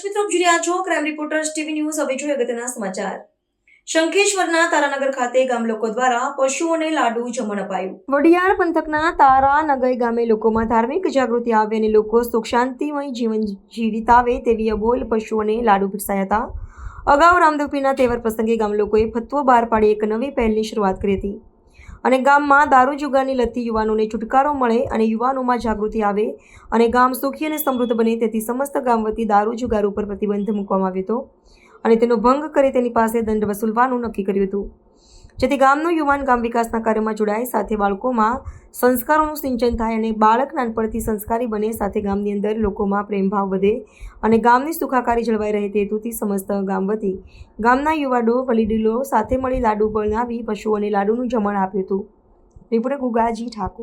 જોઈ રહ્યા છો ક્રાઇમ રિપોર્ટર્સ ટીવી ન્યૂઝ હવે જોઈએ અગત્યના સમાચાર. શંખેશ્વરના તારાનગર ખાતે ગામ લોકો દ્વારા પશુઓને લાડુ જમણ અપાયું. વડિયાર પંથકના તારાનગર ગામે લોકોમાં ધાર્મિક જાગૃતિ આવે અને લોકો સુખ શાંતિમય જીવન જીવિતાવે તેવી અબોલ પશુઓને લાડુ પીરસાયા હતા. અગાઉ રામદેવપીના તહેવાર પ્રસંગે ગામ લોકોએ ફતવો બહાર પાડી એક નવી પહેલની શરૂઆત કરી હતી. અને ગામમાં દારૂ જુગારની લતી યુવાનોને છુટકારો મળે અને યુવાનોમાં જાગૃતિ આવે અને ગામ સુખી અને સમૃદ્ધ બને તેથી સમસ્ત ગામ વતી દારૂ જુગાર ઉપર પ્રતિબંધ મૂકવામાં આવ્યો હતો અને તેનો ભંગ કરી તેની પાસે દંડ વસૂલવાનું નક્કી કર્યું હતું. જેથી ગામનો યુવાન ગામ વિકાસના કાર્યમાં જોડાય, સાથે બાળકોમાં સંસ્કારોનું સિંચન થાય અને બાળક નાનપણથી સંસ્કારી બને, સાથે ગામની અંદર લોકોમાં પ્રેમભાવ વધે અને ગામની સુખાકારી જળવાઈ રહે તે હેતુથી સમસ્ત ગામ વતી ગામના યુવાડો વલીડીલો સાથે મળી લાડુ બનાવી પશુઓને લાડુનું જમણ આપ્યું હતું. રિપોર્ટર ગુગાજી ઠાકોર.